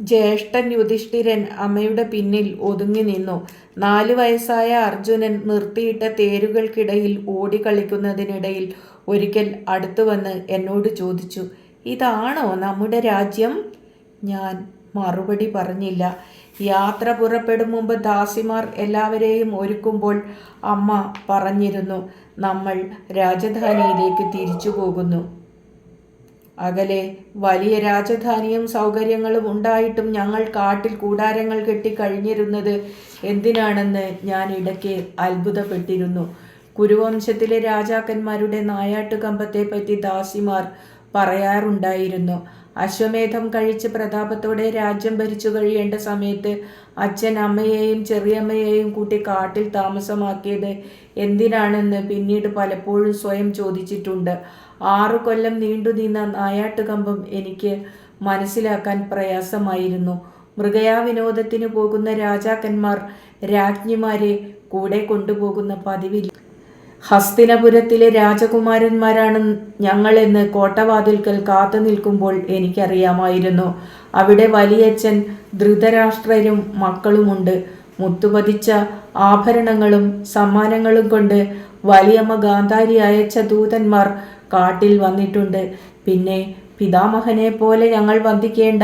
ജ്യേഷ്ഠൻ യുധിഷ്ഠിരൻ അമ്മയുടെ പിന്നിൽ ഒതുങ്ങി നിന്നു. നാല് വയസ്സായ അർജുനൻ നിർത്തിയിട്ട തേരുകൾക്കിടയിൽ ഓടിക്കളിക്കുന്നതിനിടയിൽ ഒരിക്കൽ അടുത്തു വന്ന് എന്നോട് ചോദിച്ചു ഇതാണോ നമ്മുടെ രാജ്യം? ഞാൻ മറുപടി പറഞ്ഞില്ല. യാത്ര പുറപ്പെടും മുമ്പ് ദാസിമാർ എല്ലാവരെയും ഒരുക്കുമ്പോൾ അമ്മ പറഞ്ഞിരുന്നു നമ്മൾ രാജധാനിയിലേക്ക് തിരിച്ചു പോകുന്നു. അകലെ വലിയ രാജധാനിയും സൗകര്യങ്ങളും ഉണ്ടായിട്ടും ഞങ്ങൾ കാട്ടിൽ കൂടാരങ്ങൾ കെട്ടി കഴിഞ്ഞിരുന്നത് എന്തിനാണെന്ന് ഞാൻ ഇടയ്ക്ക് അത്ഭുതപ്പെട്ടിരുന്നു. കുരുവംശത്തിലെ രാജാക്കന്മാരുടെ നായാട്ടുകമ്പത്തെ പറ്റി ദാസിമാർ പറയാറുണ്ടായിരുന്നു. അശ്വമേധം കഴിച്ച് പ്രതാപത്തോടെ രാജ്യം ഭരിച്ചു കഴിയേണ്ട സമയത്ത് അച്ഛൻ അമ്മയെയും ചെറിയമ്മയെയും കൂട്ടി കാട്ടിൽ താമസമാക്കിയത് എന്തിനാണെന്ന് പിന്നീട് പലപ്പോഴും സ്വയം ചോദിച്ചിട്ടുണ്ട്. ആറു കൊല്ലം നീണ്ടുനിന്ന നായാട്ടുകമ്പം എനിക്ക് മനസ്സിലാക്കാൻ പ്രയാസമായിരുന്നു. മൃഗയാ വിനോദത്തിന് പോകുന്ന രാജാക്കന്മാർ രാജ്ഞിമാരെ കൂടെ കൊണ്ടുപോകുന്ന പതിവില്ല ഹസ്തിനപുരത്തിലെ രാജകുമാരന്മാരാണ് ഞങ്ങളെന്ന് കോട്ടവാതിൽക്കൽ കാത്തു നിൽക്കുമ്പോൾ എനിക്കറിയാമായിരുന്നു. അവിടെ വലിയച്ഛൻ ധൃതരാഷ്ട്രരും മക്കളുമുണ്ട്. മുത്തുപതിച്ച ആഭരണങ്ങളും സമ്മാനങ്ങളും കൊണ്ട് വലിയമ്മ ഗാന്ധാരി അയച്ച ദൂതന്മാർ കാട്ടിൽ വന്നിട്ടുണ്ട്. പിന്നെ പിതാമഹനെ പോലെ ഞങ്ങൾ വന്ദിക്കേണ്ട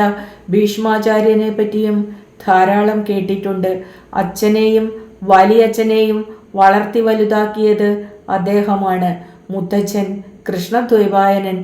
ഭീഷ്മാചാര്യനെ പറ്റിയും ധാരാളം കേട്ടിട്ടുണ്ട്. അച്ഛനെയും വലിയച്ഛനെയും വളർത്തി വലുതാക്കിയത് അദ്ദേഹമാണ്. മുത്തച്ഛൻ കൃഷ്ണദ്വൈപായനൻ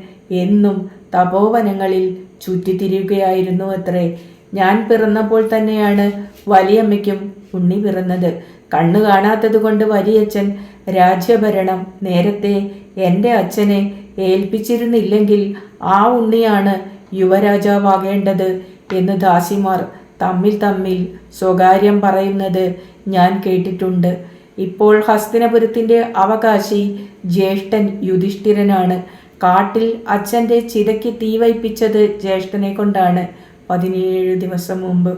എന്നും തപോവനങ്ങളിൽ ചുറ്റിത്തിരിയുകയായിരുന്നു അത്രേ ഞാൻ പിറന്നപ്പോൾ തന്നെയാണ് വലിയമ്മയ്ക്കും ഉണ്ണി പിറന്നത്. കണ്ണു കാണാത്തത് കൊണ്ട് വലിയച്ഛൻ രാജ്യഭരണം നേരത്തെ എന്റെ അച്ഛനെ ഏൽപ്പിച്ചിരുന്നില്ലെങ്കിൽ ആ ഉണ്ണിയാണ് യുവരാജാവാകേണ്ടത് എന്ന് ദാസിമാർ തമ്മിൽ തമ്മിൽ സ്വകാര്യം പറയുന്നത് ഞാൻ കേട്ടിട്ടുണ്ട്. ഇപ്പോൾ ഹസ്തിനപുരത്തിന്റെ അവകാശി ജ്യേഷ്ഠൻ യുധിഷ്ഠിരനാണ്. കാട്ടിൽ അച്ഛന്റെ ചിതയ്ക്ക് തീ വയ്പ്പിച്ചത് ജ്യേഷ്ഠനെ കൊണ്ടാണ് പതിനേഴ് ദിവസം മുമ്പ്.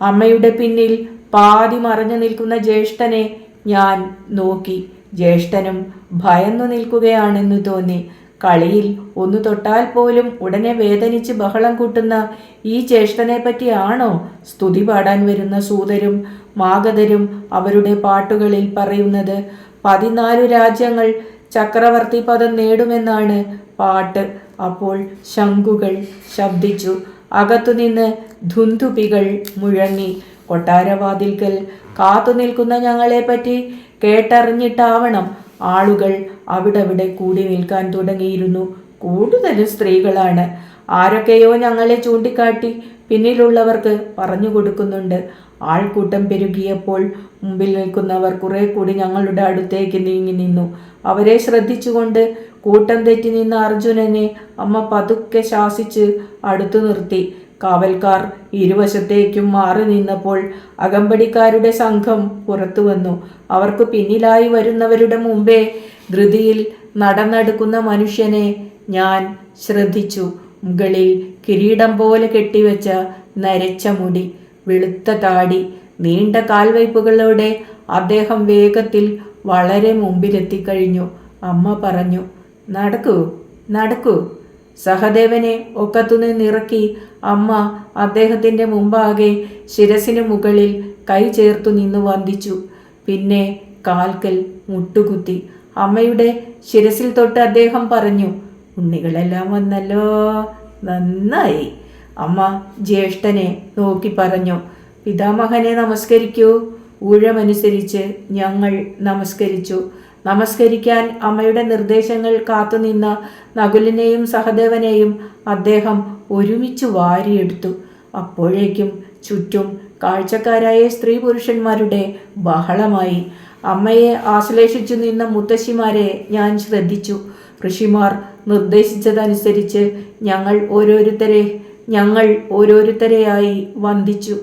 അമ്മയുടെ പിന്നിൽ പാതി മറഞ്ഞു നിൽക്കുന്ന ജ്യേഷ്ഠനെ ഞാൻ നോക്കി. ജ്യേഷ്ഠനും ഭയന്നു നിൽക്കുകയാണെന്ന് തോന്നി. കളിയിൽ ഒന്ന് തൊട്ടാൽ പോലും ഉടനെ വേദനിച്ച് ബഹളം കൂട്ടുന്ന ഈ ജ്യേഷ്ഠനെ പറ്റിയാണോ സ്തുതി പാടാൻ വരുന്ന സൂതരും മാഗധരും അവരുടെ പാട്ടുകളിൽ പറയുന്നത്? പതിനാലു രാജ്യങ്ങൾ ചക്രവർത്തി പദം നേടുമെന്നാണ് പാട്ട്. അപ്പോൾ ശംഖുകൾ ശബ്ദിച്ചു. അകത്തുനിന്ന് ധുന്തുപികൾ മുഴങ്ങി. കൊട്ടാരവാതിൽക്കൽ കാത്തു നിൽക്കുന്ന ഞങ്ങളെപ്പറ്റി കേട്ടറിഞ്ഞിട്ടാവണം. ആളുകൾ അവിടവിടെ കൂടി നിൽക്കാൻ തുടങ്ങിയിരുന്നു. കൂടുതലും സ്ത്രീകളാണ്. ആരൊക്കെയോ ഞങ്ങളെ ചൂണ്ടിക്കാട്ടി പിന്നിലുള്ളവർക്ക് പറഞ്ഞു കൊടുക്കുന്നുണ്ട്. ആൾക്കൂട്ടം പെരുകിയപ്പോൾ മുമ്പിൽ നിൽക്കുന്നവർ കുറെ കൂടി ഞങ്ങളുടെ അടുത്തേക്ക് നീങ്ങി നിന്നു. അവരെ ശ്രദ്ധിച്ചുകൊണ്ട് കൂട്ടം തെറ്റി നിന്ന അർജുനനെ അമ്മ പതുക്കെ ശാസിച്ച് അടുത്തു നിർത്തി. കാവൽക്കാർ ഇരുവശത്തേക്കും മാറി നിന്നപ്പോൾ അകമ്പടിക്കാരുടെ സംഘം പുറത്തു വന്നു. അവർക്ക് പിന്നിലായി വരുന്നവരുടെ മുമ്പേ ധൃതിയിൽ നടന്നെടുക്കുന്ന മനുഷ്യനെ ഞാൻ ശ്രദ്ധിച്ചു. മുകളിൽ കിരീടം പോലെ കെട്ടിവെച്ച നരച്ച മുടി വെളുത്ത താടി നീണ്ട കാൽവയ്പ്പുകളോടെ അദ്ദേഹം വേഗത്തിൽ വളരെ മുമ്പിലെത്തിക്കഴിഞ്ഞു. അമ്മ പറഞ്ഞു നടക്കൂ നടക്കൂ. സഹദേവനെ ഒക്കത്തുനിന്നിറക്കി അമ്മ അദ്ദേഹത്തിന്റെ മുമ്പാകെ ശിരസിന് മുകളിൽ കൈ ചേർത്തു നിന്ന് വന്ദിച്ചു. പിന്നെ കാൽക്കൽ മുട്ടുകുത്തി. അമ്മയുടെ ശിരസിൽ തൊട്ട് അദ്ദേഹം പറഞ്ഞു ഉണ്ണികളെല്ലാം വന്നല്ലോ. നന്നായി. അമ്മ ജ്യേഷ്ഠനെ നോക്കി പറഞ്ഞു പിതാമഹനെ നമസ്കരിക്കൂ. ഊഴമനുസരിച്ച് ഞങ്ങൾ നമസ്കരിച്ചു. നമസ്കരിക്കാൻ അമ്മയുടെ നിർദ്ദേശങ്ങൾ കാത്തുനിന്ന നകുലിനെയും സഹദേവനെയും അദ്ദേഹം ഒരുമിച്ച് വാരിയെടുത്തു. അപ്പോഴേക്കും ചുറ്റും കാഴ്ചക്കാരായ സ്ത്രീ പുരുഷന്മാരുടെ ബഹളമായി. അമ്മയെ ആശ്ലേഷിച്ചു നിന്ന മുത്തശ്ശിമാരെ ഞാൻ ശ്രദ്ധിച്ചു. ഋഷിമാർ നിർദ്ദേശിച്ചതനുസരിച്ച് ഞങ്ങൾ ഓരോരുത്തരെ ഞങ്ങൾ ഓരോരുത്തരെയായി വന്ദിച്ചു.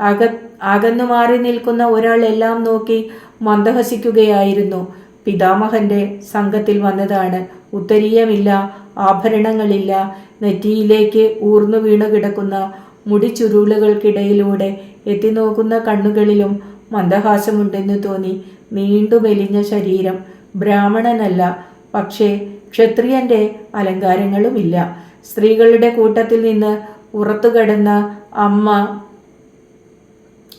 അക അകന്നു മാറി നിൽക്കുന്ന ഒരാൾ എല്ലാം നോക്കി മന്ദഹസിക്കുകയായിരുന്നു. പിതാമഹന്റെ സംഘത്തിൽ വന്നതാണ്. ഉത്തരീയമില്ല ആഭരണങ്ങളില്ല നെറ്റിയിലേക്ക് ഊർന്നു വീണു കിടക്കുന്ന മുടിച്ചുരുളുകൾക്കിടയിലൂടെ എത്തി നോക്കുന്ന കണ്ണുകളിലും മന്ദഹാസമുണ്ടെന്ന് തോന്നി. നീണ്ടു മെലിഞ്ഞ ശരീരം. ബ്രാഹ്മണനല്ല പക്ഷേ ക്ഷത്രിയന്റെ അലങ്കാരങ്ങളുമില്ല. സ്ത്രീകളുടെ കൂട്ടത്തിൽ നിന്ന് ഉറത്തുകിടന്ന അമ്മ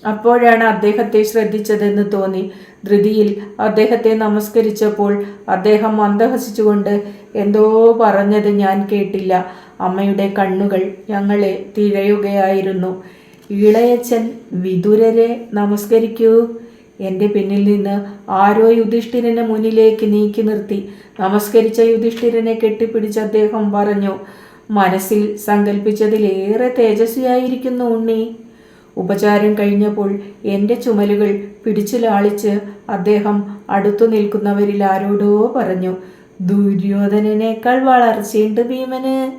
അപ്പോഴാണ് അദ്ദേഹത്തെ ശ്രദ്ധിച്ചതെന്ന് തോന്നി. ധൃതിയിൽ അദ്ദേഹത്തെ നമസ്കരിച്ചപ്പോൾ അദ്ദേഹം മന്ദഹസിച്ചുകൊണ്ട് എന്തോ പറഞ്ഞത് ഞാൻ കേട്ടില്ല. അമ്മയുടെ കണ്ണുകൾ ഞങ്ങളെ തിരയുകയായിരുന്നു. ഇളയച്ചൻ വിതുരരെ നമസ്കരിക്കൂ. എന്റെ പിന്നിൽ നിന്ന് ആരോ യുധിഷ്ഠിരനെ മുന്നിലേക്ക് നീക്കി നിർത്തി. നമസ്കരിച്ച യുധിഷ്ഠിരനെ കെട്ടിപ്പിടിച്ച് അദ്ദേഹം പറഞ്ഞു മനസ്സിൽ സങ്കല്പിച്ചതിലേറെ തേജസ്വിയായിരിക്കുന്നു ഉണ്ണി. ഉപചാരം കഴിഞ്ഞപ്പോൾ എന്റെ ചുമലുകൾ പിടിച്ചു ലാളിച്ച് അദ്ദേഹം അടുത്തു നിൽക്കുന്നവരിൽ ആരോടോ പറഞ്ഞു ദുര്യോധനനേക്കാൾ വളർച്ചയുണ്ട് ഭീമന്.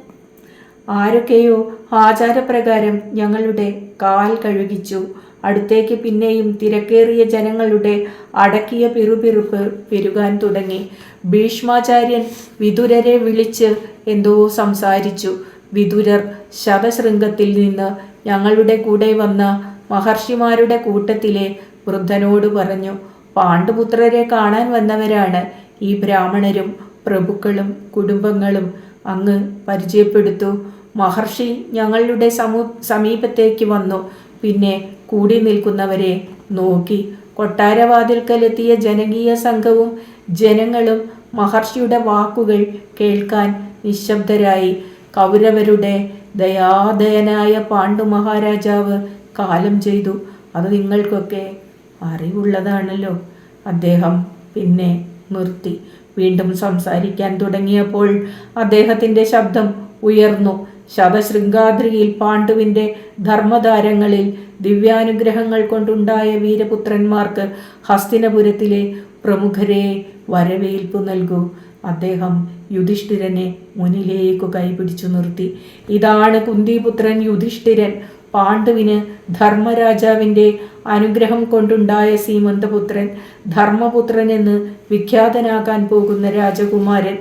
ആരൊക്കെയോ ആചാരപ്രകാരം ഞങ്ങളുടെ കാൽ കഴുകിച്ചു. അടുത്തേക്ക് പിന്നെയും തിരക്കേറിയ ജനങ്ങളുടെ അടക്കിയ പിറുപിറുപ്പ് പെരുകാൻ തുടങ്ങി. ഭീഷ്മാചാര്യൻ വിതുരരെ വിളിച്ച് എന്തോ സംസാരിച്ചു. വിതുരർ ശതശൃംഗത്തിൽ നിന്ന് ഞങ്ങളുടെ കൂടെ വന്ന മഹർഷിമാരുടെ കൂട്ടത്തിലെ വൃദ്ധനോട് പറഞ്ഞു പാണ്ഡുപുത്രരെ കാണാൻ വന്നവരാണ് ഈ ബ്രാഹ്മണരും പ്രഭുക്കളും കുടുംബങ്ങളും. അങ്ങ് പരിചയപ്പെടുത്തു. മഹർഷി ഞങ്ങളുടെ സമൂ സമീപത്തേക്ക് വന്നു. പിന്നെ കൂടി നിൽക്കുന്നവരെ നോക്കി. കൊട്ടാരവാതിൽക്കലെത്തിയ ജനകീയ സംഘവും ജനങ്ങളും മഹർഷിയുടെ വാക്കുകൾ കേൾക്കാൻ നിശബ്ദരായി. കൗരവരുടെ ദയാദയനായ പാണ്ഡു മഹാരാജാവ് കാലം ചെയ്തു. അത് നിങ്ങൾക്കൊക്കെ അറിവുള്ളതാണല്ലോ. അദ്ദേഹം പിന്നെ നിർത്തി. വീണ്ടും സംസാരിക്കാൻ തുടങ്ങിയപ്പോൾ അദ്ദേഹത്തിന്റെ ശബ്ദം ഉയർന്നു. ശതശൃംഗാദ്രിയിൽ പാണ്ഡുവിന്റെ ധർമ്മതാരങ്ങളിൽ ദിവ്യാനുഗ്രഹങ്ങൾ കൊണ്ടുണ്ടായ വീരപുത്രന്മാർക്ക് ഹസ്തിനപുരത്തിലെ പ്രമുഖരെ വരവേൽപ്പു നൽകൂ. അദ്ദേഹം യുധിഷ്ഠിരനെ മുന്നിലേക്ക് കൈപിടിച്ചു നിർത്തി. ഇതാണ് കുന്തിപുത്രൻ യുധിഷ്ഠിരൻ. പാണ്ഡുവിന് ധർമ്മരാജാവിന്റെ അനുഗ്രഹം കൊണ്ടുണ്ടായ സീമന്തപുത്രൻ ധർമ്മപുത്രൻ എന്ന് വിഖ്യാതനാകാൻ പോകുന്ന രാജകുമാരൻ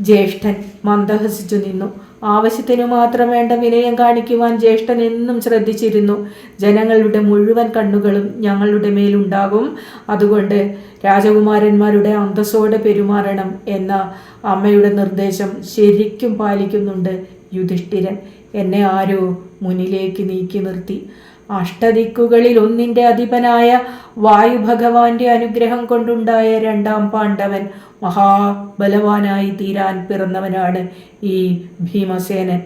ജ്യേഷ്ഠൻ മന്ദഹസിച്ചു നിന്നു. ആവശ്യത്തിനു മാത്രം വേണ്ട വിനയം കാണിക്കുവാൻ ജ്യേഷ്ഠൻ എന്നും ശ്രദ്ധിച്ചിരുന്നു. ജനങ്ങളുടെ മുഴുവൻ കണ്ണുകളും ഞങ്ങളുടെ മേലുണ്ടാകും. അതുകൊണ്ട് രാജകുമാരന്മാരുടെ അന്തസ്സോടെ പെരുമാറണം എന്ന അമ്മയുടെ നിർദ്ദേശം ശരിക്കും പാലിക്കുന്നുണ്ട് യുധിഷ്ഠിരൻ. എന്നെ ആരോ മുന്നിലേക്ക് നീക്കി നിർത്തി. അഷ്ടദിക്കുകളിൽ ഒന്നിന്റെ അധിപനായ വായു ഭഗവാന്റെ അനുഗ്രഹം കൊണ്ടുണ്ടായ രണ്ടാം പാണ്ഡവൻ മഹാബലവാനായി തീരാൻ പിറന്നവനാണ് ഈ ഭീമസേനൻ.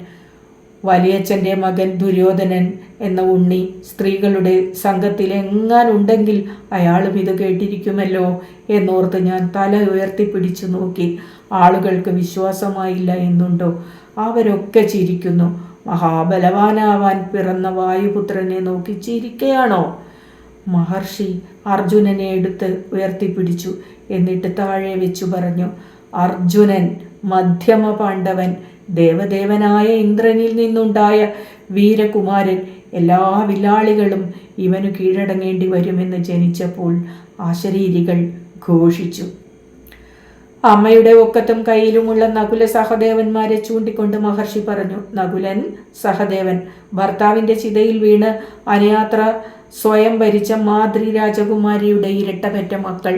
വലിയച്ഛന്റെ മകൻ ദുര്യോധനൻ എന്ന ഉണ്ണി സ്ത്രീകളുടെ സംഘത്തിൽ എങ്ങാനുണ്ടെങ്കിൽ അയാളും ഇത് കേട്ടിരിക്കുമല്ലോ എന്നോർത്ത് ഞാൻ തല ഉയർത്തിപ്പിടിച്ചു നോക്കി. ആളുകൾക്ക് വിശ്വാസമായില്ല എന്നുണ്ടോ? അവരൊക്കെ ചിരിക്കുന്നു. മഹാബലവാനാവാൻ പിറന്ന വായുപുത്രനെ നോക്കി ചിരിക്കയാണോ? മഹർഷി അർജുനനെ എടുത്ത് ഉയർത്തിപ്പിടിച്ചു. എന്നിട്ട് താഴെ വെച്ചു പറഞ്ഞു അർജുനൻ മധ്യമ പാണ്ഡവൻ ദേവദേവനായ ഇന്ദ്രനിൽ നിന്നുണ്ടായ വീരകുമാരൻ എല്ലാ വില്ലാളികളും ഇവനു കീഴടങ്ങേണ്ടി വരുമെന്ന് ജനിച്ചപ്പോൾ ആശരീരികൾ ഘോഷിച്ചു. അമ്മയുടെ ഒക്കത്തും കയ്യിലുമുള്ള നകുല സഹദേവന്മാരെ ചൂണ്ടിക്കൊണ്ട് മഹർഷി പറഞ്ഞു നകുലൻ സഹദേവൻ ഭർത്താവിന്റെ ചിതയിൽ വീണ് അനയാത്ര സ്വയം ഭരിച്ച മാതൃ രാജകുമാരിയുടെ ഇരട്ടപെറ്റ മക്കൾ.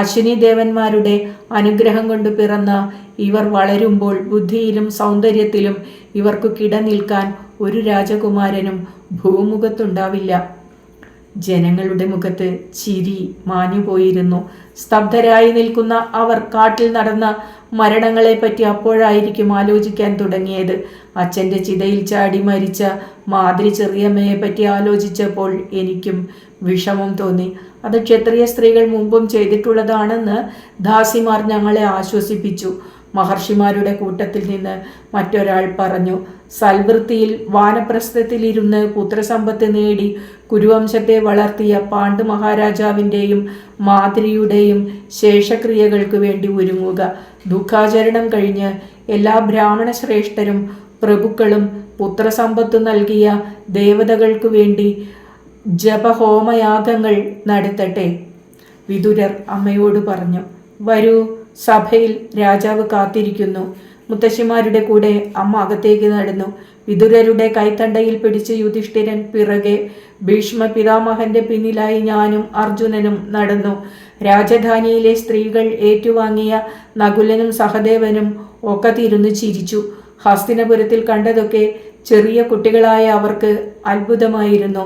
അശ്വിനി ദേവന്മാരുടെ അനുഗ്രഹം കൊണ്ട് പിറന്ന ഇവർ വളരുമ്പോൾ ബുദ്ധിയിലും സൗന്ദര്യത്തിലും ഇവർക്ക് കിട നിൽക്കാൻ ഒരു രാജകുമാരനും ഭൂമുഖത്തുണ്ടാവില്ല. ജനങ്ങളുടെ മുഖത്ത് ചിരി മാഞ്ഞുപോയിരുന്നു. സ്തബ്ധരായി നിൽക്കുന്ന അവർ കാട്ടിൽ നടന്ന മരണങ്ങളെപ്പറ്റി അപ്പോഴായിരിക്കും ആലോചിക്കാൻ തുടങ്ങിയത്. അച്ഛന്റെ ചിതയിൽ ചാടി മരിച്ച മാതിരി ചെറിയമ്മയെ പറ്റി ആലോചിച്ചപ്പോൾ എനിക്കും വിഷമം തോന്നി. അത് ക്ഷത്രിയ സ്ത്രീകൾ മുമ്പും ചെയ്തിട്ടുള്ളതാണെന്ന് ദാസിമാർ ഞങ്ങളെ ആശ്വസിപ്പിച്ചു. മഹർഷിമാരുടെ കൂട്ടത്തിൽ നിന്ന് മറ്റൊരാൾ പറഞ്ഞു സൽവൃത്തിയിൽ വാനപ്രസ്ഥത്തിലിരുന്ന് പുത്രസമ്പത്ത് നേടി കുരുവംശത്തെ വളർത്തിയ പാണ്ഡു മഹാരാജാവിന്റെയും മാതിരിയുടെയും ശേഷക്രിയകൾക്ക് വേണ്ടി ഒരുങ്ങുക. ദുഃഖാചരണം കഴിഞ്ഞ് എല്ലാ ബ്രാഹ്മണ ശ്രേഷ്ഠരും പ്രഭുക്കളും പുത്രസമ്പത്ത് നൽകിയ ദേവതകൾക്കു വേണ്ടി ജപഹോമയാഗങ്ങൾ നടത്തട്ടെ. വിതുരർ അമ്മയോട് പറഞ്ഞു വരൂ സഭയിൽ രാജാവ് കാത്തിരിക്കുന്നു. മുത്തശ്ശിമാരുടെ കൂടെ അമ്മ അകത്തേക്ക് നടന്നു. വിതുരരുടെ കൈത്തണ്ടയിൽ പിടിച്ച് യുധിഷ്ഠിരൻ പിറകെ ഭീഷ്മ പിതാമഹന്റെ പിന്നിലായി ഞാനും അർജുനനും നടന്നു. രാജധാനിയിലെ സ്ത്രീകൾ ഏറ്റുവാങ്ങിയ നകുലനും സഹദേവനും ഒക്കെ തിരുന്നു ചിരിച്ചു. ഹസ്തിനപുരത്തിൽ കണ്ടതൊക്കെ ചെറിയ കുട്ടികളായ അവർക്ക് അത്ഭുതമായിരുന്നു.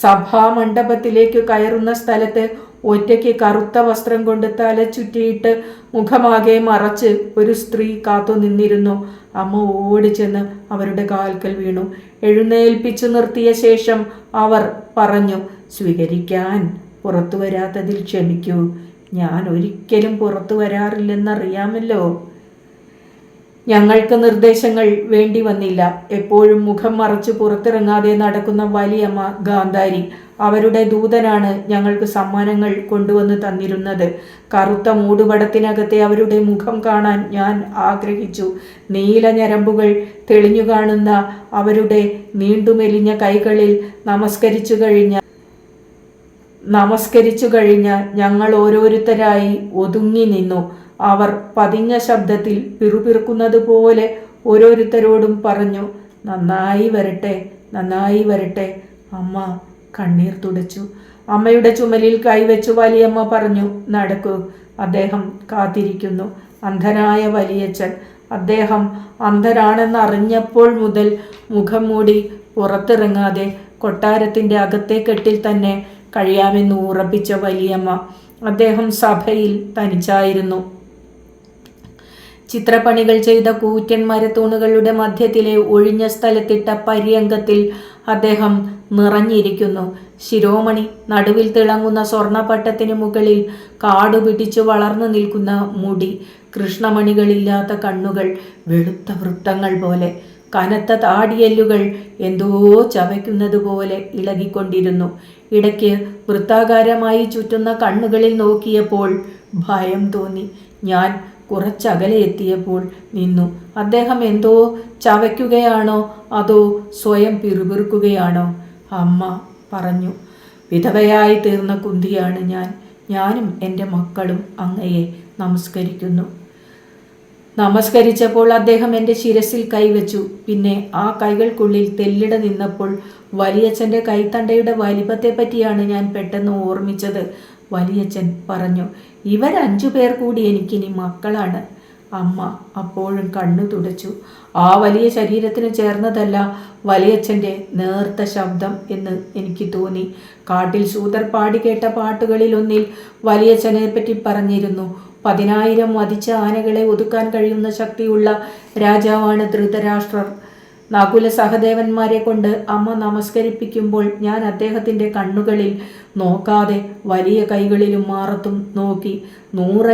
സഭാമണ്ഡപത്തിലേക്ക് കയറുന്ന സ്ഥലത്ത് ഒറ്റയ്ക്ക് കറുത്ത വസ്ത്രം കൊണ്ട് തല ചുറ്റിയിട്ട് മുഖമാകെ മറച്ച് ഒരു സ്ത്രീ കാത്തു നിന്നിരുന്നു. അമ്മ ഓടിച്ചെന്ന് അവരുടെ കാൽക്കൽ വീണു. എഴുന്നേൽപ്പിച്ചു നിർത്തിയ ശേഷം അവർ പറഞ്ഞു സ്വീകരിക്കാൻ പുറത്തു വരാത്തതിൽ ക്ഷമിക്കൂ. ഞാൻ ഒരിക്കലും പുറത്തു വരാറില്ലെന്നറിയാമല്ലോ. ഞങ്ങൾക്ക് നിർദ്ദേശങ്ങൾ വേണ്ടി വന്നില്ല. എപ്പോഴും മുഖം മറച്ച് പുറത്തിറങ്ങാതെ നടക്കുന്ന വലിയമ്മ ഗാന്ധാരി അവരുടെ ദൂതനാണ് ഞങ്ങൾക്ക് സമ്മാനങ്ങൾ കൊണ്ടുവന്ന് തന്നിരുന്നത്. കറുത്ത മൂടുപടത്തിനകത്തെ അവരുടെ മുഖം കാണാൻ ഞാൻ ആഗ്രഹിച്ചു. നീല ഞരമ്പുകൾ തെളിഞ്ഞു കാണുന്ന അവരുടെ നീണ്ടുമെലിഞ്ഞ കൈകളിൽ നമസ്കരിച്ചു കഴിഞ്ഞ നമസ്കരിച്ചു കഴിഞ്ഞ ഞങ്ങൾ ഓരോരുത്തരായി ഒതുങ്ങി നിന്നു. അവർ പതിഞ്ഞ ശബ്ദത്തിൽ പിറുപിറുക്കുന്നത് പോലെ ഓരോരുത്തരോടും പറഞ്ഞു നന്നായി വരട്ടെ നന്നായി വരട്ടെ. അമ്മ കണ്ണീർ തുടച്ചു. അമ്മയുടെ ചുമലിൽ കൈവച്ചു വലിയമ്മ പറഞ്ഞു നടക്കൂ അദ്ദേഹം കാത്തിരിക്കുന്നു. അന്ധനായ വലിയച്ഛൻ അദ്ദേഹം അന്ധരാണെന്ന് അറിഞ്ഞപ്പോൾ മുതൽ മുഖം മൂടി പുറത്തിറങ്ങാതെ കൊട്ടാരത്തിന്റെ അകത്തെ കെട്ടിൽ തന്നെ കഴിയാമെന്ന് ഉറപ്പിച്ച വലിയമ്മ അദ്ദേഹം സഭയിൽ തനിച്ചായിരുന്നു. ചിത്രപ്പണികൾ ചെയ്ത കൂറ്റൻ മരത്തൂണുകളുടെ മധ്യത്തിലെ ഒഴിഞ്ഞ സ്ഥലത്തിട്ട പര്യങ്കത്തിൽ അദ്ദേഹം നിറഞ്ഞിരിക്കുന്നു. ശിരോമണി നടുവിൽ തിളങ്ങുന്ന സ്വർണപട്ടത്തിന് മുകളിൽ കാടു പിടിച്ചു വളർന്നു നിൽക്കുന്ന മുടി കൃഷ്ണമണികളില്ലാത്ത കണ്ണുകൾ വെളുത്ത വൃത്തങ്ങൾ പോലെ. കനത്ത താടിയല്ലുകൾ എന്തോ ചവയ്ക്കുന്നത് പോലെ ഇളകിക്കൊണ്ടിരുന്നു. ഇടയ്ക്ക് വൃത്താകാരമായി ചുറ്റുന്ന കണ്ണുകളിൽ നോക്കിയപ്പോൾ ഭയം തോന്നി. ഞാൻ കുറച്ചകലെ എത്തിയപ്പോൾ നിന്നു. അദ്ദേഹം എന്തോ ചവയ്ക്കുകയാണോ? അതോ സ്വയം പിറുപിറുക്കുകയാണോ? അമ്മ പറഞ്ഞു വിധവയായി തീർന്ന കുന്തിയാണ് ഞാൻ. ഞാനും എന്റെ മക്കളും അങ്ങയെ നമസ്കരിക്കുന്നു. നമസ്കരിച്ചപ്പോൾ അദ്ദേഹം എന്റെ ശിരസിൽ കൈവച്ചു. പിന്നെ ആ കൈകൾക്കുള്ളിൽ തെല്ലിട നിന്നപ്പോൾ വലിയച്ഛന്റെ കൈത്തണ്ടയുടെ വലിപ്പത്തെ പറ്റിയാണ് ഞാൻ പെട്ടെന്ന് ഓർമ്മിച്ചത്. വലിയച്ഛൻ പറഞ്ഞു ഇവരഞ്ചു പേർ കൂടി എനിക്കിനി മക്കളാണ്. അമ്മ അപ്പോഴും കണ്ണു തുടച്ചു. ആ വലിയ ശരീരത്തിന് ചേർന്നതല്ല വലിയച്ഛന്റെ നേർത്ത ശബ്ദം എന്ന് എനിക്ക് തോന്നി. കാട്ടിൽ ശൂദർ പാടി കേട്ട പാട്ടുകളിലൊന്നിൽ വലിയച്ഛനെ പറ്റി പറഞ്ഞിരുന്നു. പതിനായിരം വധിച്ച ആനകളെ ഒതുക്കാൻ കഴിയുന്ന ശക്തിയുള്ള രാജാവാണ് ധൃതരാഷ്ട്രർ. നകുല സഹദേവന്മാരെ കൊണ്ട് അമ്മ നമസ്കരിപ്പിക്കുമ്പോൾ ഞാൻ അദ്ദേഹത്തിന്റെ കണ്ണുകളിൽ നോക്കാതെ വലിയ കൈകളിലും മാറത്തും നോക്കി നൂറ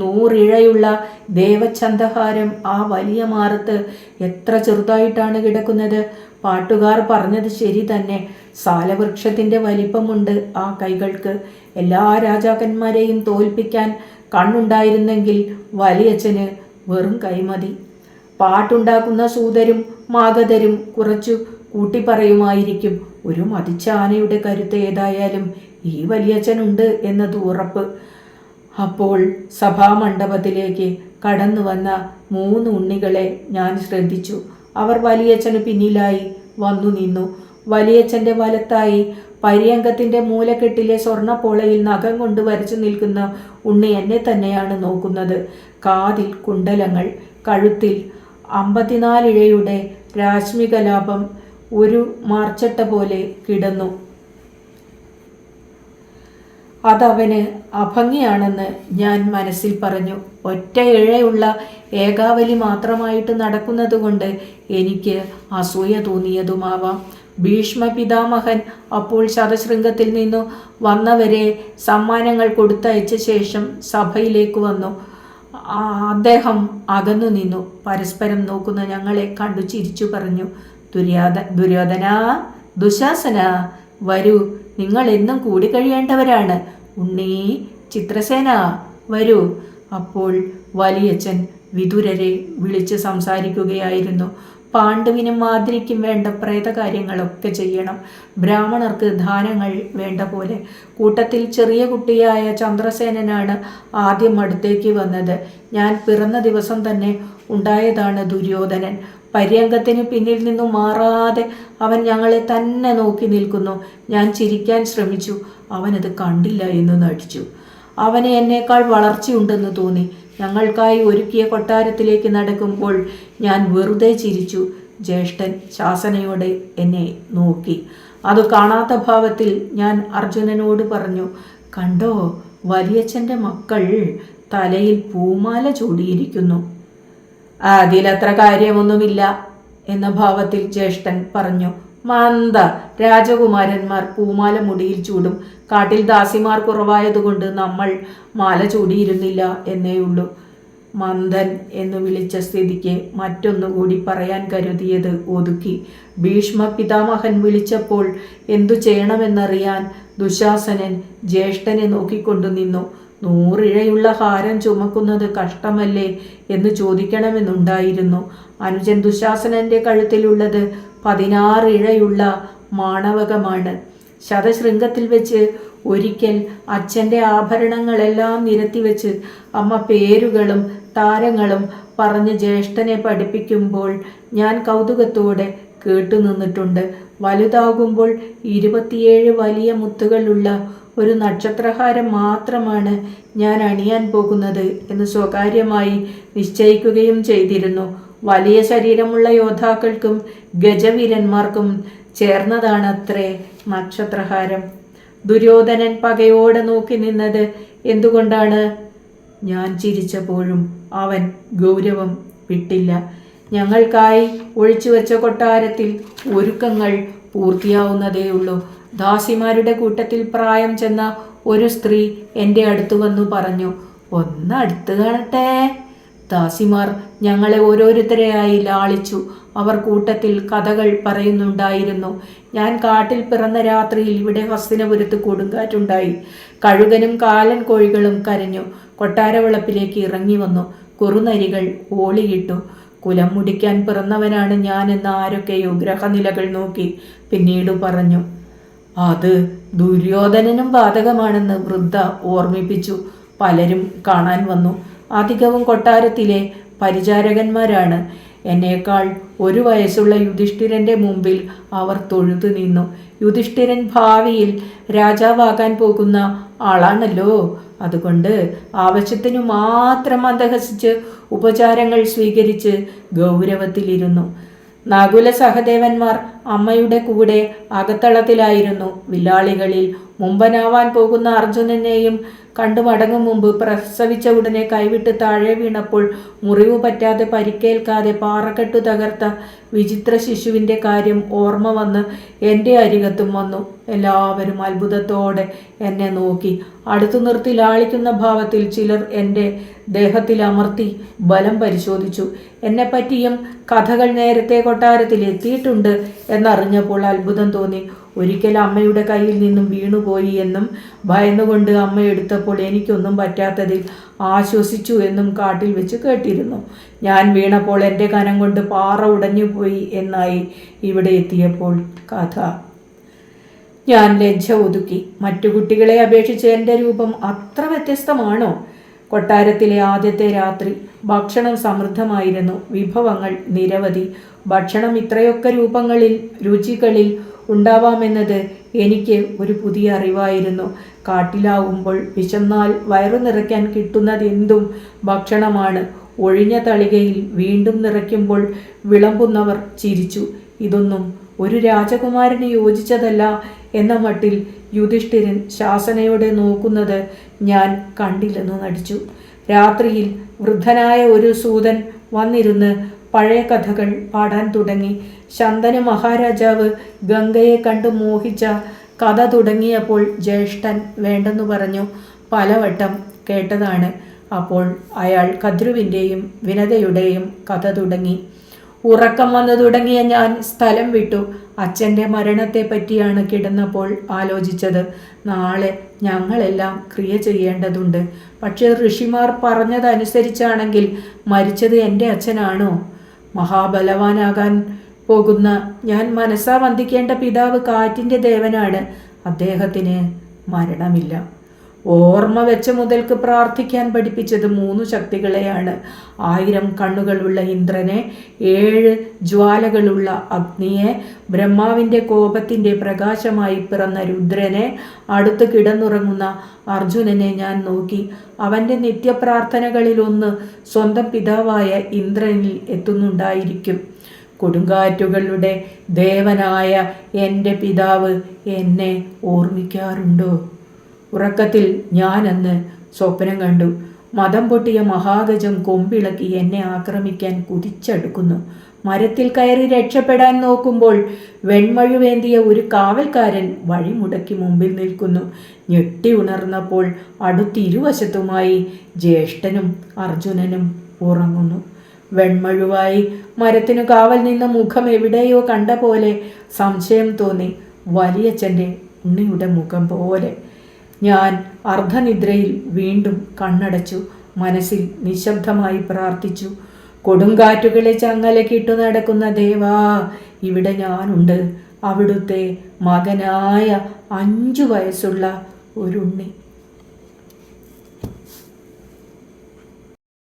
നൂറിഴയുള്ള ദേവചന്ദഹാരം ആ വലിയ മാറത്ത് എത്ര ചെറുതായിട്ടാണ് കിടക്കുന്നത്. പാട്ടുകാർ പറഞ്ഞത് ശരി തന്നെ. സാലവൃക്ഷത്തിന്റെ വലിപ്പമുണ്ട് ആ കൈകൾക്ക്. എല്ലാ രാജാക്കന്മാരെയും തോൽപ്പിക്കാൻ കണ്ണുണ്ടായിരുന്നെങ്കിൽ വലിയച്ഛന് വെറും കൈമതി പാട്ടുണ്ടാക്കുന്ന സൂതരും മാഗതരും കുറച്ചു കൂട്ടിപ്പറയുമായിരിക്കും. ഒരു മതിച്ച ആനയുടെ കരുത്ത് ഏതായാലും ഈ വലിയച്ഛനുണ്ട് എന്നത് ഉറപ്പ്. അപ്പോൾ സഭാമണ്ഡപത്തിലേക്ക് കടന്നു വന്ന മൂന്ന് ഉണ്ണികളെ ഞാൻ ശ്രദ്ധിച്ചു. അവർ വലിയച്ഛന് പിന്നിലായി വന്നു നിന്നു. വലിയച്ഛന്റെ വലത്തായി പര്യങ്കത്തിന്റെ മൂലക്കെട്ടിലെ സ്വർണപ്പോളയിൽ നഖം കൊണ്ട് വരച്ചു നിൽക്കുന്ന ഉണ്ണി എന്നെ തന്നെയാണ് നോക്കുന്നത്. കാതിൽ കുണ്ടലങ്ങൾ കഴുത്തിൽ അമ്പത്തിനാലിഴയുടെ രാശ്മികലാപം ഒരു മാർച്ചട്ട പോലെ കിടന്നു. അതവന് അഭംഗിയാണെന്ന് ഞാൻ മനസ്സിൽ പറഞ്ഞു. ഒറ്റ ഇഴയുള്ള ഏകാവലി മാത്രമായിട്ട് നടക്കുന്നതുകൊണ്ട് എനിക്ക് അസൂയ തോന്നിയതുമാവാം. ഭീഷ്മ പിതാമഹൻ അപ്പോൾ ശതശൃംഗത്തിൽ നിന്നു വന്നവരെ സമ്മാനങ്ങൾ കൊടുത്തയച്ച ശേഷം സഭയിലേക്ക് വന്നു. അദ്ദേഹം അകന്നു നിന്നു. പരസ്പരം നോക്കുന്ന ഞങ്ങളെ കണ്ടു ചിരിച്ചു പറഞ്ഞു. ദുര്യാദ ദുര്യോധന ദുശാസന വരൂ നിങ്ങൾ എന്നും കൂടിക്കഴിയേണ്ടവരാണ് ഉണ്ണി ചിത്രസേന വരൂ. അപ്പോൾ വലിയച്ഛൻ വിതുരരെ വിളിച്ച് സംസാരിക്കുകയായിരുന്നു. പാണ്ഡുവിനും മാതിരിക്കും വേണ്ട പ്രേതകാര്യങ്ങളൊക്കെ ചെയ്യണം. ബ്രാഹ്മണർക്ക് ദാനങ്ങൾ വേണ്ട പോലെ. കൂട്ടത്തിൽ ചെറിയ കുട്ടിയായ ചന്ദ്രസേനനാണ് ആദ്യം അടുത്തേക്ക് വന്നത്. ഞാൻ പിറന്ന ദിവസം തന്നെ ഉണ്ടായതാണ് ദുര്യോധനൻ. പര്യങ്കത്തിന് പിന്നിൽ നിന്നും മാറാതെ അവൻ ഞങ്ങളെ തന്നെ നോക്കി നിൽക്കുന്നു. ഞാൻ ചിരിക്കാൻ ശ്രമിച്ചു. അവനത് കണ്ടില്ല എന്ന് നടിച്ചു. അവന് എന്നേക്കാൾ വളർച്ചയുണ്ടെന്ന് തോന്നി. ഞങ്ങൾക്കായി ഒരുക്കിയ കൊട്ടാരത്തിലേക്ക് നടക്കുമ്പോൾ ഞാൻ വെറുതെ ചിരിച്ചു. ജ്യേഷ്ഠൻ ശാസനയോടെ എന്നെ നോക്കി. അത് കാണാത്ത ഭാവത്തിൽ ഞാൻ അർജുനനോട് പറഞ്ഞു കണ്ടോ വലിയച്ഛന്റെ മക്കൾ തലയിൽ പൂമാല ചൂടിയിരിക്കുന്നു. അതിലത്ര കാര്യമൊന്നുമില്ല എന്ന ഭാവത്തിൽ ജ്യേഷ്ഠൻ പറഞ്ഞു. മന്ദ രാജകുമാരന്മാർ പൂമാല മുടിയിൽ ചൂടും കാട്ടിൽ ദാസിമാർ കുറവായതുകൊണ്ട് നമ്മൾ മാല ചൂടിയിരുന്നില്ല എന്നേയുള്ളൂ മന്ദൻ എന്ന് വിളിച്ച സ്ഥിതിക്ക് മറ്റൊന്നുകൂടി പറയാൻ കരുതിയത് ഒതുക്കി. ഭീഷ്മ പിതാമഹൻ വിളിച്ചപ്പോൾ എന്തു ചെയ്യണമെന്നറിയാൻ ദുശാസനൻ ജ്യേഷ്ഠനെ നോക്കിക്കൊണ്ടു നിന്നു. നൂറിഴയുള്ള ഹാരം ചുമക്കുന്നത് കഷ്ടമല്ലേ എന്ന് ചോദിക്കണമെന്നുണ്ടായിരുന്നു. അനുജൻ ദുശാസനന്റെ കഴുത്തിലുള്ളത് പതിനാറ് ഇഴയുള്ള മാണവകമാണ്. ശതശൃംഗത്തിൽ വെച്ച് ഒരിക്കൽ അച്ഛന്റെ ആഭരണങ്ങളെല്ലാം നിരത്തി വെച്ച് അമ്മ പേരുകളും താരങ്ങളും പറഞ്ഞ് ജ്യേഷ്ഠനെ പഠിപ്പിക്കുമ്പോൾ ഞാൻ കൗതുകത്തോടെ കേട്ടുനിന്നിട്ടുണ്ട്. വലുതാകുമ്പോൾ ഇരുപത്തിയേഴ് വലിയ മുത്തുകളുള്ള ഒരു നക്ഷത്രഹാരം മാത്രമാണ് ഞാൻ അണിയാൻ പോകുന്നത് എന്ന് സ്വകാര്യമായി നിശ്ചയിക്കുകയും ചെയ്തിരുന്നു. വലിയ ശരീരമുള്ള യോദ്ധാക്കൾക്കും ഗജവീരന്മാർക്കും ചേർന്നതാണത്രേ നക്ഷത്രഹാരം. ദുര്യോധനൻ പകയോടെ നോക്കി നിന്നത് എന്തുകൊണ്ടാണ്? ഞാൻ ചിരിച്ചപ്പോഴും അവൻ ഗൗരവം വിട്ടില്ല. ഞങ്ങൾക്കായി ഒഴിച്ചുവെച്ച കൊട്ടാരത്തിൽ ഒരുക്കങ്ങൾ പൂർത്തിയാവുന്നതേയുള്ളൂ. ദാസിമാരുടെ കൂട്ടത്തിൽ പ്രായം ചെന്ന ഒരു സ്ത്രീ എന്റെ അടുത്ത് വന്നു പറഞ്ഞു ഒന്ന് അടുത്ത് കാണട്ടെ. ദാസിമാർ ഞങ്ങളെ ഓരോരുത്തരെയായി ലാളിച്ചു. അവർ കൂട്ടത്തിൽ കഥകൾ പറയുന്നുണ്ടായിരുന്നു. ഞാൻ കാട്ടിൽ പിറന്ന രാത്രിയിൽ ഇവിടെ ഹസ്തിനപുരത്ത് കൊടുങ്കാറ്റുണ്ടായി. കഴുകനും കാലൻ കോഴികളും കരഞ്ഞു. കൊട്ടാരവിളപ്പിലേക്ക് ഇറങ്ങി വന്നു. കുറുനരികൾ ഓളിയിട്ടു. കുലം മുടിക്കാൻ പിറന്നവനാണ് ഞാനെന്ന് ആരൊക്കെയോ ഗ്രഹനിലകൾ നോക്കി പിന്നീട് പറഞ്ഞു അത് ദുര്യോധനനും ബാധകമാണെന്ന് വൃദ്ധ ഓർമ്മിപ്പിച്ചു. പലരും കാണാൻ വന്നു. അധികവും കൊട്ടാരത്തിലെ പരിചാരകന്മാരാണ്. എന്നേക്കാൾ ഒരു വയസ്സുള്ള യുധിഷ്ഠിരന്റെ മുമ്പിൽ അവർ തൊഴുതു നിന്നു. യുധിഷ്ഠിരൻ ഭാവിയിൽ രാജാവാകാൻ പോകുന്ന ആളാണല്ലോ. അതുകൊണ്ട് ആവശ്യത്തിനു മാത്രം അന്തഹസിച്ച് ഉപചാരങ്ങൾ സ്വീകരിച്ച് ഗൗരവത്തിലിരുന്നു. നകുല സഹദേവന്മാർ അമ്മയുടെ കൂടെ അകത്തളത്തിലായിരുന്നു. വില്ലാളികളിൽ മുമ്പനാവാൻ പോകുന്ന അർജുനനെയും കണ്ടു മടങ്ങും മുമ്പ് പ്രസവിച്ച ഉടനെ കൈവിട്ട് താഴെ വീണപ്പോൾ മുറിവ് പറ്റാതെ പരിക്കേൽക്കാതെ പാറക്കെട്ടു തകർത്ത വിചിത്ര ശിശുവിന്റെ കാര്യം ഓർമ്മ വന്ന് എന്റെ അരികത്തും വന്നു. എല്ലാവരും അത്ഭുതത്തോടെ എന്നെ നോക്കി. അടുത്തു നിർത്തി ലാളിക്കുന്ന ഭാവത്തിൽ ചിലർ എന്റെ ദേഹത്തിൽ അമർത്തി ബലം പരിശോധിച്ചു. എന്നെപ്പറ്റിയും കഥകൾ നേരത്തെ കൊട്ടാരത്തിൽ എത്തിയിട്ടുണ്ട് എന്നറിഞ്ഞപ്പോൾ അത്ഭുതം തോന്നി. ഒരിക്കൽ അമ്മയുടെ കയ്യിൽ നിന്നും വീണുപോയി എന്നും ഭയന്നുകൊണ്ട് അമ്മ എടുത്തപ്പോൾ എനിക്കൊന്നും പറ്റാത്തതിൽ ആശ്വസിച്ചു എന്നും കാട്ടിൽ വെച്ച് കേട്ടിരുന്നു. ഞാൻ വീണപ്പോൾ എന്റെ കനം കൊണ്ട് പാറ ഉടഞ്ഞുപോയി എന്നായി ഇവിടെ എത്തിയപ്പോൾ കഥ. ഞാൻ ലജ്ജ ഒതുക്കി. മറ്റു കുട്ടികളെ അപേക്ഷിച്ച് എന്റെ രൂപം അത്ര വ്യത്യസ്തമാണോ? കൊട്ടാരത്തിലെ ആദ്യത്തെ രാത്രി ഭക്ഷണം സമൃദ്ധമായിരുന്നു. വിഭവങ്ങൾ നിരവധി. ഭക്ഷണം ഇത്രയൊക്കെ രൂപങ്ങളിൽ രുചികളിൽ ഉണ്ടാവാമെന്നത് എനിക്ക് ഒരു പുതിയ അറിവായിരുന്നു. കാട്ടിലാവുമ്പോൾ വിശന്നാൽ വയറു നിറയ്ക്കാൻ കിട്ടുന്നതെന്തും ഭക്ഷണമാണ്. ഒഴിഞ്ഞ തളികയിൽ വീണ്ടും നിറയ്ക്കുമ്പോൾ വിളമ്പുന്നവർ ചിരിച്ചു. ഇതൊന്നും ഒരു രാജകുമാരന് യോജിച്ചതല്ല എന്ന മട്ടിൽ യുധിഷ്ഠിരൻ ശാസനയോടെ നോക്കുന്നത് ഞാൻ കണ്ടില്ലെന്ന് നടിച്ചു. രാത്രിയിൽ വൃദ്ധനായ ഒരു സൂതൻ വന്നിരുന്ന് പഴയ കഥകൾ പാടാൻ തുടങ്ങി. ശന്തനു മഹാരാജാവ് ഗംഗയെ കണ്ടു മോഹിച്ച കഥ തുടങ്ങിയപ്പോൾ ജ്യേഷ്ഠൻ വേണ്ടെന്ന് പറഞ്ഞു. പലവട്ടം കേട്ടതാണ്. അപ്പോൾ അയാൾ കദ്രുവിന്റെയും വിനതയുടെയും കഥ തുടങ്ങി. ഉറക്കം വന്നു തുടങ്ങിയ ഞാൻ സ്ഥലം വിട്ടു. അച്ഛന്റെ മരണത്തെ പറ്റിയാണ് കിടന്നപ്പോൾ ആലോചിച്ചത്. നാളെ ഞങ്ങളെല്ലാം ക്രിയ ചെയ്യേണ്ടതുണ്ട്. പക്ഷേ ഋഷിമാർ പറഞ്ഞതനുസരിച്ചാണെങ്കിൽ മരിച്ചത് എന്റെ അച്ഛനാണോ? മഹാബലവാനാകാൻ പോകുന്ന ഞാൻ മനസ്സാ വന്ദിക്കേണ്ട പിതാവ് കാറ്റിന്റെ ദേവനാണ്. അദ്ദേഹത്തിന് മരണമില്ല. ഓർമ്മ വെച്ച മുതൽക്ക് പ്രാർത്ഥിക്കാൻ പഠിപ്പിച്ചത് മൂന്ന് ശക്തികളെയാണ്. ആയിരം കണ്ണുകളുള്ള ഇന്ദ്രനെ ഏഴ് ജ്വാലകളുള്ള അഗ്നിയെ ബ്രഹ്മാവിന്റെ കോപത്തിന്റെ പ്രകാശമായി പിറന്ന രുദ്രനെ അടുത്ത് കിടന്നുറങ്ങുന്ന അർജുനനെ ഞാൻ നോക്കി. അവന്റെ നിത്യപ്രാർത്ഥനകളിലൊന്ന് സ്വന്തം പിതാവായ ഇന്ദ്രനിൽ എത്തുന്നുണ്ടായിരിക്കും. കൊടുങ്കാറ്റുകളുടെ ദേവനായ എന്റെ പിതാവ് എന്നെ ഓർമ്മിക്കാറുണ്ടോ? ഉറക്കത്തിൽ ഞാൻ അന്ന് സ്വപ്നം കണ്ടു. മതം പൊട്ടിയ മഹാഗജം കൊമ്പിളക്കി എന്നെ ആക്രമിക്കാൻ കുതിച്ചടുക്കുന്നു. മരത്തിൽ കയറി രക്ഷപ്പെടാൻ നോക്കുമ്പോൾ വെൺമഴുവേന്തിയ ഒരു കാവൽക്കാരൻ വഴിമുടക്കി മുമ്പിൽ നിൽക്കുന്നു. ഞെട്ടി ഉണർന്നപ്പോൾ അടുത്തിരുവശത്തുമായി ജ്യേഷ്ഠനും അർജുനനും ഉറങ്ങുന്നു. വെൺമഴുവായി മരത്തിനു കാവൽ നിന്ന മുഖം എവിടെയോ കണ്ട പോലെ സംശയം തോന്നി. വലിയച്ഛന്റെ ഉണ്ണിയുടെ മുഖം പോലെ. ഞാൻ അർദ്ധനിദ്രയിൽ വീണ്ടും കണ്ണടച്ചു മനസ്സിൽ നിശബ്ദമായി പ്രാർത്ഥിച്ചു. കൊടുങ്കാറ്റുകളെ ചങ്ങലക്കിട്ടു നടക്കുന്ന ദേവാ ഇവിടെ ഞാനുണ്ട്. അവിടുത്തെ മകനായ അഞ്ചു വയസ്സുള്ള ഒരുണ്ണി